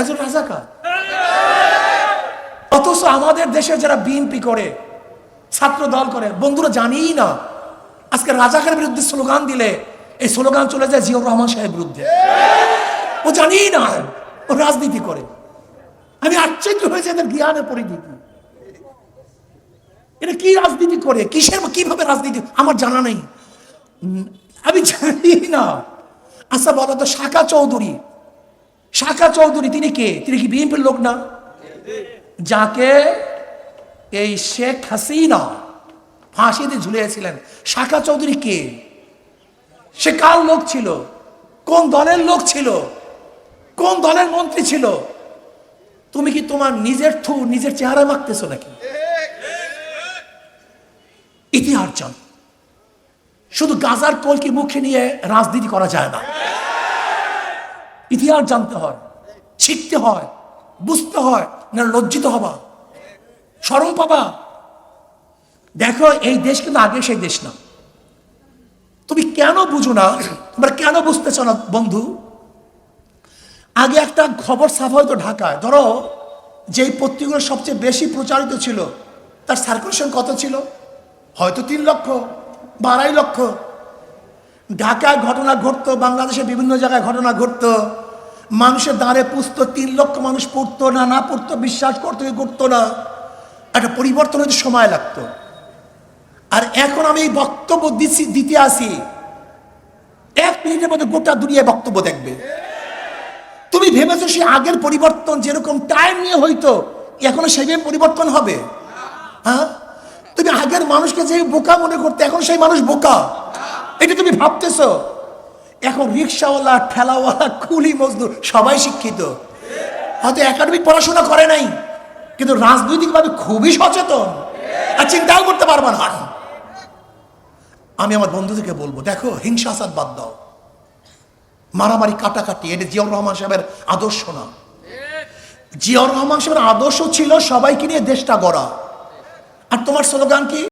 একজন রাজাকার। অথচ আমাদের দেশে যারা বিএনপি করে, ছাত্র দল করে, বন্ধুরা জানিই না, আজকে রাজাকারের বিরুদ্ধে স্লোগান দিলে এই স্লোগান চলে যায় জিয়র রহমান সাহেবের বিরুদ্ধে। ও জানিই না ও রাজনীতি করে। আমি আশ্চর্য হয়েছে এদের জ্ঞানের পরিধি এটা কি রাজনীতি করে? কিসের কীভাবে রাজনীতি আমার জানা নেই। আমি জানি না। আচ্ছা বলো তো শাখা চৌধুরী শাখা চৌধুরী, তিনি কে? তিনি কি বিএনপির লোক না? যাকে এই শেখ হাসিনা ফাঁসিতে ঝুলিয়েছিলেন। শাখা চৌধুরী কে? সে কার লোক ছিল? কোন দলের লোক ছিল? কোন দলের মন্ত্রী ছিল? তুমি কি তোমার নিজের থু, নিজের চেহারা মাখতেছো নাকি? ইতিহাস জান। শুধু গাজার কলকি মুখে নিয়ে রাজনীতি করা যায় না। ইতিহাস জানতে হয়, শিখতে হয়, বুঝতে হয়, না লজ্জিত হবা। স্মরণ পাবা। দেখো, এই দেশ কিন্তু আগে সেই দেশ না। তুমি কেন বুঝো না? তোমরা কেন বুঝতেছ না, বন্ধু? আগে একটা খবর ছাপা হয়তো ঢাকায়। ধরো, যেই পত্রিকাগুলো সবচেয়ে বেশি প্রচারিত ছিল, তার সার্কুলেশন কত ছিল? হয়তো তিন লক্ষ বা আড়াই লক্ষ। ঢাকায় ঘটনা ঘটতো, বাংলাদেশে বিভিন্ন জায়গায় ঘটনা ঘটতো। মানুষের দাঁড়ে পুষতো তিন লক্ষ মানুষ পড়তো না না পড়তো, বিশ্বাস করতো কি করতো না। একটা পরিবর্তন হতে সময় লাগতো। আর এখন আমি এই বক্তব্য দিচ্ছি দিতে আসি। এক মিনিটের মধ্যে গোটা দুনিয়ায় বক্তব্য দেখবে। তুমি ভেবেছো সে আগের পরিবর্তন যেরকম টাইম নিয়ে হইতো, এখনও সেভাবে পরিবর্তন হবে? হ্যাঁ? তুমি আগের মানুষকে যে বোকা মনে করতে, এখন সেই মানুষ বোকা। এটা তুমি ভাবতেছো? এখন রিক্সাওয়ালা, ঠেলাওয়ালা, কুলি মজদুর, সবাই শিক্ষিত। হয়তো একাডেমিক পড়াশোনা করে নাই, কিন্তু রাজনৈতিকভাবে খুবই সচেতন। আর চিন্তাও করতে পারবা না। আমি আমার বন্ধুদেরকে বলব, দেখো হিংসাসাদ বাদ দাও। মারামারি, কাটাকাটি, এটা জিয়াউর রহমান সাহেবের আদর্শ না। জিয়াউর রহমান সাহেবের আদর্শ ছিল সবাইকে নিয়ে দেশটা গড়া। আর তোমার স্লোগান কি?